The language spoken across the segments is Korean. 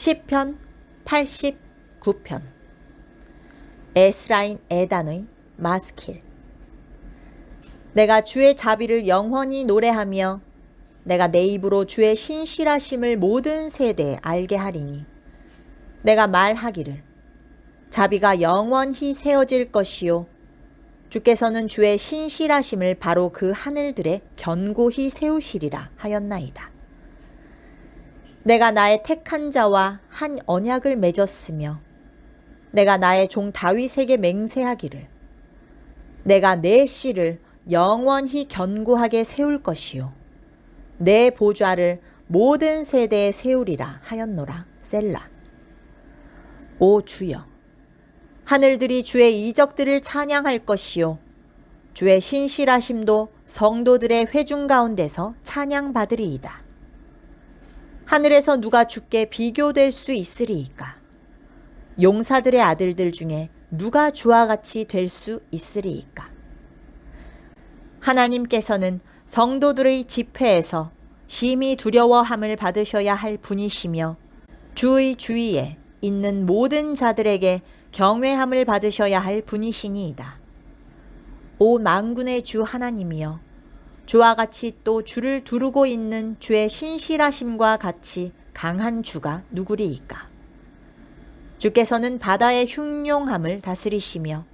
시편 89편 에스라인 에단의 마스킬 내가 주의 자비를 영원히 노래하며 내가 내 입으로 주의 신실하심을 모든 세대에 알게 하리니 내가 말하기를 자비가 영원히 세워질 것이요 주께서는 주의 신실하심을 바로 그 하늘들에 견고히 세우시리라 하였나이다. 내가 나의 택한 자와 한 언약을 맺었으며 내가 나의 종 다윗에게 맹세하기를 내가 내 씨를 영원히 견고하게 세울 것이요 내 보좌를 모든 세대에 세우리라 하였노라 셀라 오 주여 하늘들이 주의 이적들을 찬양할 것이요 주의 신실하심도 성도들의 회중 가운데서 찬양받으리이다. 하늘에서 누가 주께 비교될 수 있으리이까? 용사들의 아들들 중에 누가 주와 같이 될 수 있으리이까? 하나님께서는 성도들의 집회에서 심히 두려워함을 받으셔야 할 분이시며 주의 주위에 있는 모든 자들에게 경외함을 받으셔야 할 분이시니이다. 오 만군의 주 하나님이여 주와 같이 또 주를 두르고 있는 주의 신실하심과 같이 강한 주가 누구리이까? 주께서는 바다의 흉용함을 다스리시며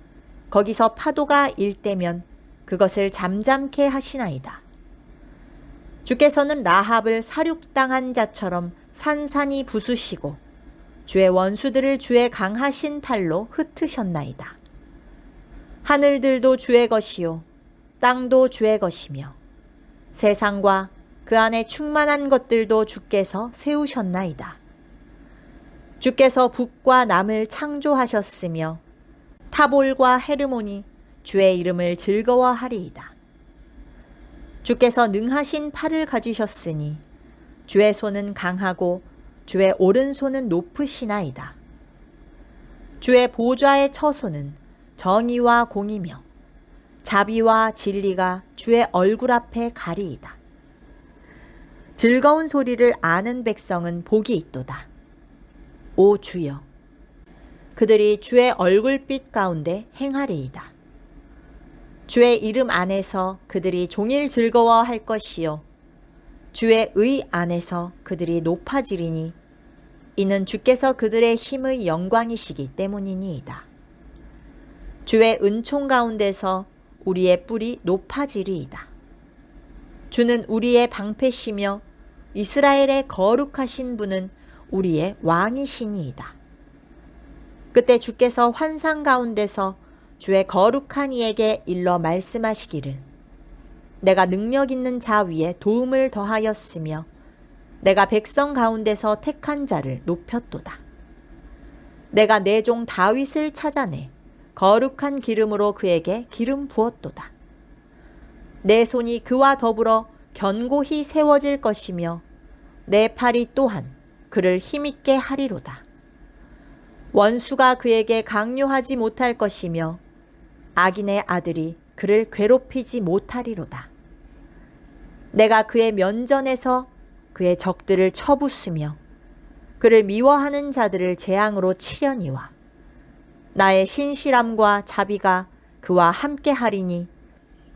거기서 파도가 일때면 그것을 잠잠케 하시나이다. 주께서는 라합을 사륙당한 자처럼 산산이 부수시고 주의 원수들을 주의 강하신 팔로 흩으셨나이다. 하늘들도 주의 것이요 땅도 주의 것이며 세상과 그 안에 충만한 것들도 주께서 세우셨나이다. 주께서 북과 남을 창조하셨으며 타볼과 헤르몬이 주의 이름을 즐거워하리이다. 주께서 능하신 팔을 가지셨으니 주의 손은 강하고 주의 오른손은 높으시나이다. 주의 보좌의 처소는 정의와 공이며 자비와 진리가 주의 얼굴 앞에 가리이다. 즐거운 소리를 아는 백성은 복이 있도다. 오 주여, 그들이 주의 얼굴빛 가운데 행하리이다. 주의 이름 안에서 그들이 종일 즐거워할 것이요. 주의 의 안에서 그들이 높아지리니 이는 주께서 그들의 힘의 영광이시기 때문이니이다. 주의 은총 가운데서 우리의 뿔이 높아지리이다. 주는 우리의 방패시며 이스라엘의 거룩하신 분은 우리의 왕이시니이다. 그때 주께서 환상 가운데서 주의 거룩한 이에게 일러 말씀하시기를 내가 능력 있는 자 위에 도움을 더하였으며 내가 백성 가운데서 택한 자를 높였도다. 내가 내 종 다윗을 찾아내 거룩한 기름으로 그에게 기름 부었도다. 내 손이 그와 더불어 견고히 세워질 것이며 내 팔이 또한 그를 힘있게 하리로다. 원수가 그에게 강요하지 못할 것이며 악인의 아들이 그를 괴롭히지 못하리로다. 내가 그의 면전에서 그의 적들을 쳐부수며 그를 미워하는 자들을 재앙으로 치려니와 나의 신실함과 자비가 그와 함께 하리니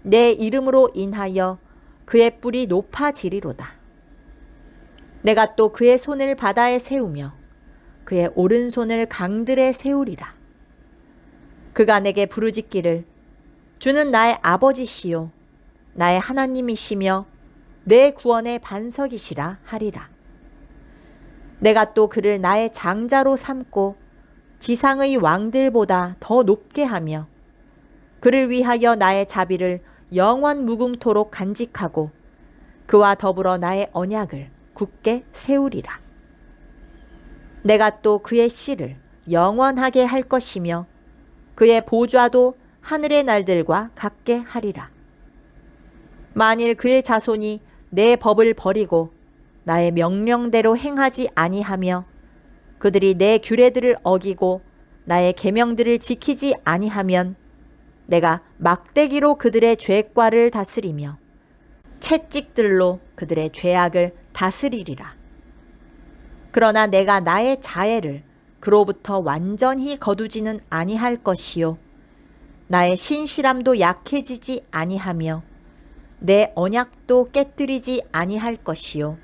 내 이름으로 인하여 그의 뿔이 높아지리로다. 내가 또 그의 손을 바다에 세우며 그의 오른손을 강들에 세우리라. 그가 내게 부르짖기를 주는 나의 아버지시요 나의 하나님이시며 내 구원의 반석이시라 하리라. 내가 또 그를 나의 장자로 삼고 지상의 왕들보다 더 높게 하며 그를 위하여 나의 자비를 영원 무궁토록 간직하고 그와 더불어 나의 언약을 굳게 세우리라. 내가 또 그의 씨를 영원하게 할 것이며 그의 보좌도 하늘의 날들과 같게 하리라. 만일 그의 자손이 내 법을 버리고 나의 명령대로 행하지 아니하며 그들이 내 규례들을 어기고 나의 계명들을 지키지 아니하면 내가 막대기로 그들의 죄과를 다스리며 채찍들로 그들의 죄악을 다스리리라. 그러나 내가 나의 자애를 그로부터 완전히 거두지는 아니할 것이요 나의 신실함도 약해지지 아니하며 내 언약도 깨뜨리지 아니할 것이요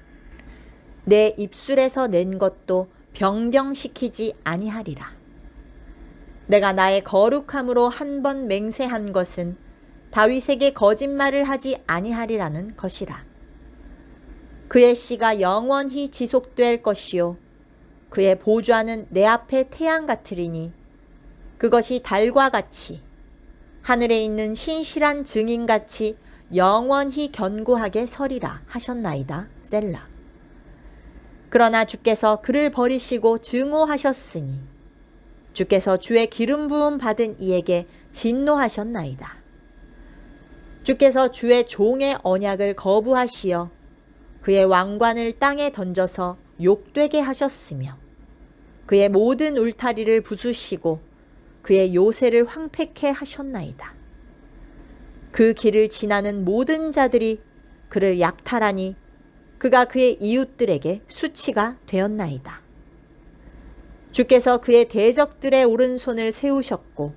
내 입술에서 낸 것도 변경시키지 아니하리라 내가 나의 거룩함으로 한 번 맹세한 것은 다윗에게 거짓말을 하지 아니하리라는 것이라 그의 씨가 영원히 지속될 것이요 그의 보좌는 내 앞에 태양 같으리니 그것이 달과 같이 하늘에 있는 신실한 증인 같이 영원히 견고하게 서리라 하셨나이다. 셀라. 그러나 주께서 그를 버리시고 증오하셨으니 주께서 주의 기름 부음 받은 이에게 진노하셨나이다. 주께서 주의 종의 언약을 거부하시어 그의 왕관을 땅에 던져서 욕되게 하셨으며 그의 모든 울타리를 부수시고 그의 요새를 황폐케 하셨나이다. 그 길을 지나는 모든 자들이 그를 약탈하니 그가 그의 이웃들에게 수치가 되었나이다. 주께서 그의 대적들의 오른손을 세우셨고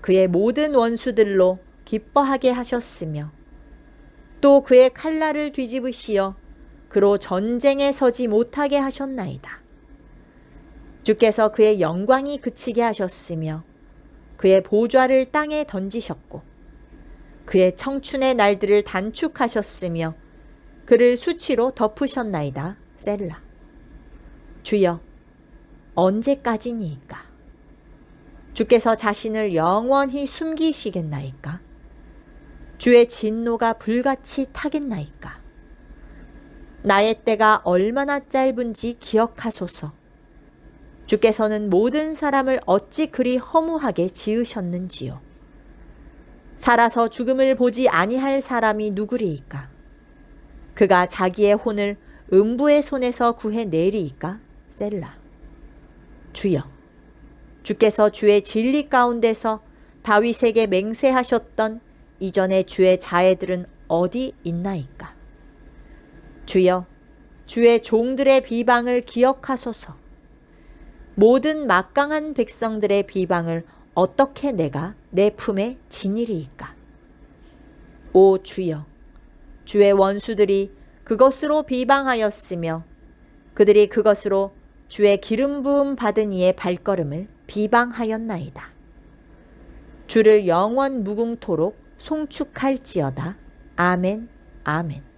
그의 모든 원수들로 기뻐하게 하셨으며 또 그의 칼날을 뒤집으시어 그로 전쟁에 서지 못하게 하셨나이다. 주께서 그의 영광이 그치게 하셨으며 그의 보좌를 땅에 던지셨고 그의 청춘의 날들을 단축하셨으며 그를 수치로 덮으셨나이다. 셀라. 주여, 언제까지니이까? 주께서 자신을 영원히 숨기시겠나이까? 주의 진노가 불같이 타겠나이까? 나의 때가 얼마나 짧은지 기억하소서. 주께서는 모든 사람을 어찌 그리 허무하게 지으셨는지요. 살아서 죽음을 보지 아니할 사람이 누구리이까? 그가 자기의 혼을 음부의 손에서 구해내리이까? 셀라. 주여. 주께서 주의 진리 가운데서 다윗에게 맹세하셨던 이전의 주의 자애들은 어디 있나이까? 주여, 주의 종들의 비방을 기억하소서. 모든 막강한 백성들의 비방을 어떻게 내가 내 품에 지니리이까? 오 주여, 주의 원수들이 그것으로 비방하였으며 그들이 그것으로 주의 기름 부음 받은 이의 발걸음을 비방하였나이다. 주를 영원 무궁토록 송축할지어다. 아멘, 아멘.